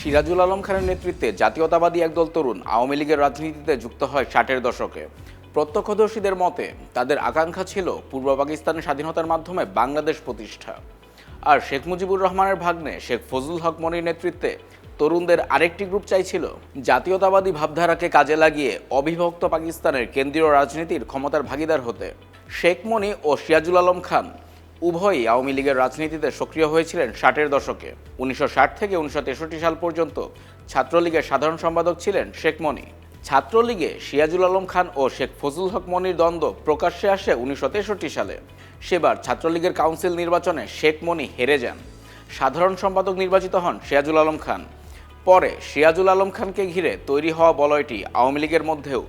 সিরাজুল আলম খানের নেতৃত্বে জাতীয়তাবাদী একদল তরুণ আওয়ামী লীগের রাজনীতিতে যুক্ত হয় ষাটের দশকে। প্রত্যক্ষদর্শীদের মতে, তাদের আকাঙ্ক্ষা ছিল পূর্ব পাকিস্তানের স্বাধীনতার মাধ্যমে বাংলাদেশ প্রতিষ্ঠা। আর শেখ মুজিবুর রহমানের ভাগ্নে শেখ ফজলুল হক মনির নেতৃত্বে তরুণদের আরেকটি গ্রুপ চাইছিল জাতীয়তাবাদী ভাবধারাকে কাজে লাগিয়ে অবিভক্ত পাকিস্তানের কেন্দ্রীয় রাজনীতির ক্ষমতার ভাগিদার হতে। শেখ মনি ও সিরাজুল আলম খান উভয়ই আওয়ামী লীগের রাজনীতিতে সক্রিয় হয়েছিলেন ষাটের দশকে। উনিশশো ষাট থেকে উনিশশো তেষট্টি সাল পর্যন্ত ছাত্রলীগের সাধারণ সম্পাদক ছিলেন শেখ মনি। ছাত্রলীগে সিরাজুল আলম খান ও শেখ ফজলুল হক মনির দ্বন্দ্ব প্রকাশ্যে আসে উনিশশো তেষট্টি সালে। সেবার ছাত্রলীগের কাউন্সিল নির্বাচনে শেখ মনি হেরে যান। সাধারণ সম্পাদক নির্বাচিত হন সিরাজুল আলম খান। পরে সিরাজুল আলম খানকে ঘিরে তৈরি হওয়া বলয়টি আওয়ামী লীগের মধ্যেও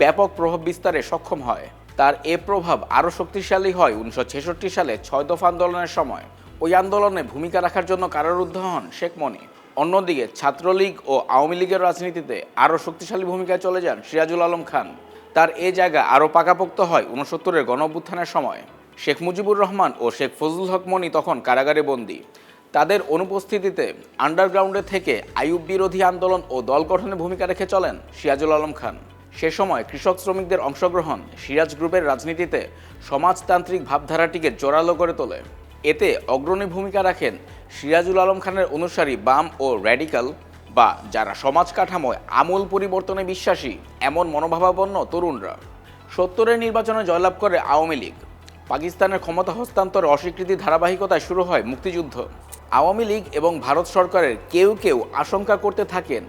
ব্যাপক প্রভাব বিস্তারে সক্ষম হয়। তার এ প্রভাব আরও শক্তিশালী হয় উনিশশো ছেষট্টি সালে ছয় দফা আন্দোলনের সময়। ওই আন্দোলনে ভূমিকা রাখার জন্য কারারুদ্ধ হন শেখ মনি। অন্যদিকে ছাত্রলীগ ও আওয়ামী লীগের রাজনীতিতে আরও শক্তিশালী ভূমিকায় চলে যান সিরাজুল আলম খান। তার এ জায়গা আরও পাকাপোক্ত হয় উনসত্তরের গণঅভ্যুত্থানের সময়। শেখ মুজিবুর রহমান ও শেখ ফজলুল হক মনি তখন কারাগারে বন্দী। তাদের অনুপস্থিতিতে আন্ডারগ্রাউন্ডে থেকে আইয়ুব বিরোধী আন্দোলন ও দল গঠনে ভূমিকা রেখে চলেন সিরাজুল আলম খান। সে সময় কৃষক শ্রমিকদের অংশগ্রহণ সিরাজ গ্রুপের রাজনীতিতে সমাজতান্ত্রিক ভাবধারাটিকে জোরালো করে তোলে। এতে অগ্রণী ভূমিকা রাখেন সিরাজুল আলম খানের অনুসারী বাম ও র্যাডিক্যাল বা যারা সমাজ কাঠামোয় আমূল পরিবর্তনে বিশ্বাসী, এমন মনোভাবাপন্ন তরুণরা। সত্তরের নির্বাচনে জয়লাভ করে আওয়ামী লীগ। পাকিস্তানের ক্ষমতা হস্তান্তর অস্বীকৃতি ধারাবাহিকতায় শুরু হয় মুক্তিযুদ্ধ। আওয়ামী লীগ এবং ভারত সরকারের কেউ কেউ আশঙ্কা করতে থাকেন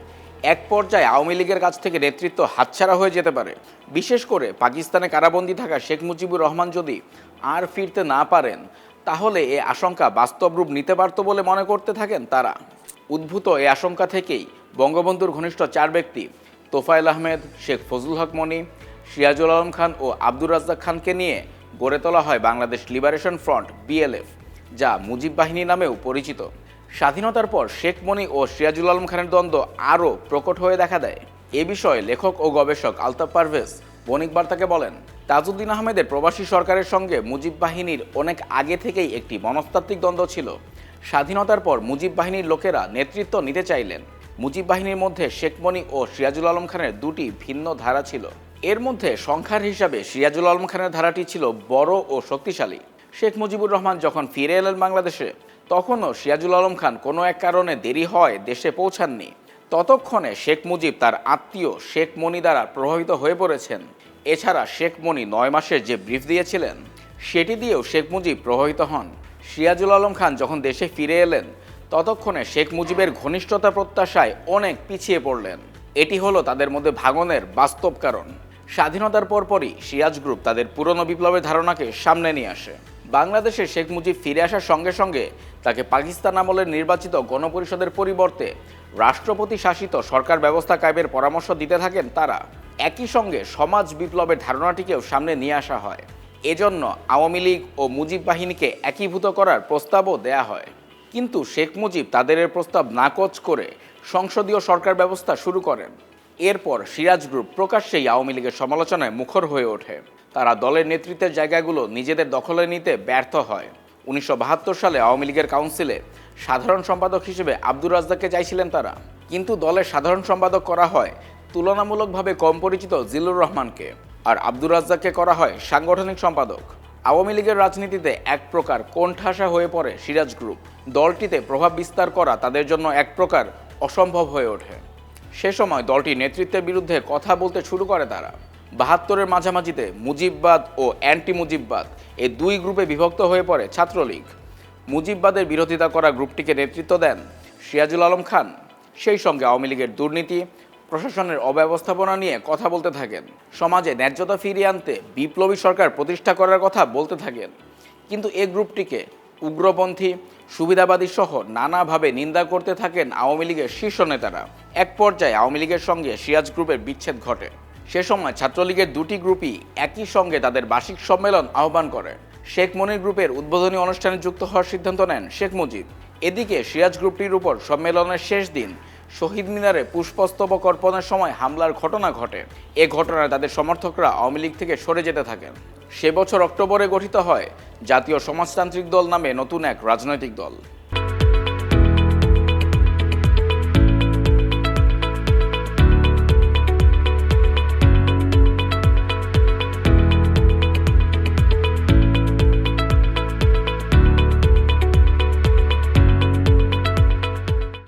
এক পর্যায়ে আওয়ামী লীগের কাছ থেকে নেতৃত্ব হাতছাড়া হয়ে যেতে পারে। বিশেষ করে পাকিস্তানে কারাবন্দী থাকা শেখ মুজিবুর রহমান যদি আর ফিরতে না পারেন, তাহলে এ আশঙ্কা বাস্তব রূপ নিতে পারত বলে মনে করতে থাকেন তারা। উদ্ভূত এই আশঙ্কা থেকেই বঙ্গবন্ধুর ঘনিষ্ঠ চার ব্যক্তি তোফায়েল আহমেদ, শেখ ফজলুল হক মনি, সিরাজুল আলম খান ও আব্দুর রাজ্জাক খানকে নিয়ে গড়ে তোলা হয় বাংলাদেশ লিবারেশন ফ্রন্ট, বিএলএফ, যা মুজিব বাহিনী নামেও পরিচিত। স্বাধীনতার পর শেখ মনি ও সিরাজুল আলম খানের দ্বন্দ্ব আরও প্রকট হয়ে দেখা দেয়। এ বিষয়ে লেখক ও গবেষক আলতাফ পারভেজ বণিক বার্তাকে বলেন, তাজউদ্দিন আহমেদের প্রবাসী সরকারের সঙ্গে মুজিব বাহিনীর অনেক আগে থেকেই একটি মনস্তাত্ত্বিক দ্বন্দ্ব ছিল। স্বাধীনতার পর মুজিব বাহিনীর লোকেরা নেতৃত্ব নিতে চাইলেন। মুজিব বাহিনীর মধ্যে শেখ মনি ও সিরাজুল আলম খানের দুটি ভিন্ন ধারা ছিল। এর মধ্যে সংখ্যার হিসাবে সিরাজুল আলম খানের ধারাটি ছিল বড় ও শক্তিশালী। শেখ মুজিবুর রহমান যখন ফিরে এলেন বাংলাদেশে তখনও সিরাজুল আলম খান কোনো এক কারণে দেরি হয় দেশে পৌঁছাননি। ততক্ষণে শেখ মুজিব তার আত্মীয় শেখ মনি দ্বারা প্রভাবিত হয়ে পড়েছেন। এছাড়া শেখ মনি নয় মাসের যে ব্রিফ দিয়েছিলেন, সেটি দিয়েও শেখ মুজিব প্রভাবিত হন। সিরাজুল আলম খান যখন দেশে ফিরে এলেন, ততক্ষণে শেখ মুজিবের ঘনিষ্ঠতা প্রত্যাশায় অনেক পিছিয়ে পড়লেন। এটি হলো তাদের মধ্যে ভাঙনের বাস্তব কারণ। স্বাধীনতার পরপরই সিরাজ গ্রুপ তাদের পুরনো বিপ্লবের ধারণাকে সামনে নিয়ে আসে। বাংলাদেশে শেখ মুজিব ফিরে আসার সঙ্গে সঙ্গে তাকে পাকিস্তান আমলের নির্বাচিত গণপরিষদের পরিবর্তে রাষ্ট্রপতি শাসিত সরকার ব্যবস্থা কায়েমের পরামর্শ দিতে থাকেন তারা। একই সঙ্গে সমাজ বিপ্লবের ধারণাটিকেও সামনে নিয়ে আসা হয়। এজন্য আওয়ামী লীগ ও মুজিব বাহিনীকে একীভূত করার প্রস্তাবও দেয়া হয়। কিন্তু শেখ মুজিব তাদের প্রস্তাব নাকচ করে সংসদীয় সরকার ব্যবস্থা শুরু করেন। এরপর সিরাজ গ্রুপ প্রকাশ্যেই আওয়ামী লীগের সমালোচনায় মুখর হয়ে ওঠে। তারা দলের নেতৃত্বের জায়গাগুলো নিজেদের দখলে নিতে ব্যর্থ হয়। উনিশশো বাহাত্তর সালে আওয়ামী লীগের কাউন্সিলে সাধারণ সম্পাদক হিসেবে আব্দুর রাজ্জাককে চাইছিলেন তারা। কিন্তু দলের সাধারণ সম্পাদক করা হয় তুলনামূলকভাবে কম পরিচিত জিল্লুর রহমানকে। আর আব্দুর রাজ্জাককে করা হয় সাংগঠনিক সম্পাদক। আওয়ামী লীগের রাজনীতিতে এক প্রকার কোণঠাসা হয়ে পড়ে সিরাজ গ্রুপ। দলটিতে প্রভাব বিস্তার করা তাদের জন্য এক প্রকার অসম্ভব হয়ে ওঠে। সে সময় দলটি নেতৃত্বের বিরুদ্ধে কথা বলতে শুরু করে তারা। বাহাত্তরের মাঝামাঝিতে মুজিববাদ ও অ্যান্টি মুজিববাদ এই দুই গ্রুপে বিভক্ত হয়ে পড়ে ছাত্রলীগ। মুজিববাদের বিরোধিতা করা গ্রুপটিকে নেতৃত্ব দেন সিরাজুল আলম খান। সেই সঙ্গে আওয়ামী লীগের দুর্নীতি, প্রশাসনের অব্যবস্থাপনা নিয়ে কথা বলতে থাকেন। সমাজে ন্যায্যতা ফিরিয়ে আনতে বিপ্লবী সরকার প্রতিষ্ঠা করার কথা বলতে থাকেন। কিন্তু এ গ্রুপটিকে উগ্রপন্থী সুবিধাবাদী সহ নানাভাবে নিন্দা করতে থাকেন আওয়ামী লীগের শীর্ষ নেতারা। এক পর্যায়ে আওয়ামী লীগের সঙ্গে সিরাজ গ্রুপের বিচ্ছেদ ঘটে। সে সময় ছাত্রলীগের দুটি গ্রুপই একই সঙ্গে তাদের বার্ষিক সম্মেলন আহ্বান করে। শেখ মনির গ্রুপের উদ্বোধনী অনুষ্ঠানে যুক্ত হওয়ার সিদ্ধান্ত নেন শেখ মুজিব। এদিকে সিরাজ গ্রুপটির উপর সম্মেলনের শেষ দিন শহীদ মিনারে পুষ্পস্তবক অর্পণের সময় হামলার ঘটনা ঘটে। এ ঘটনায় তাদের সমর্থকরা আওয়ামী লীগ থেকে সরে যেতে থাকেন। সে বছর অক্টোবরে গঠিত হয় জাতীয় সমাজতান্ত্রিক দল নামে নতুন এক রাজনৈতিক দল।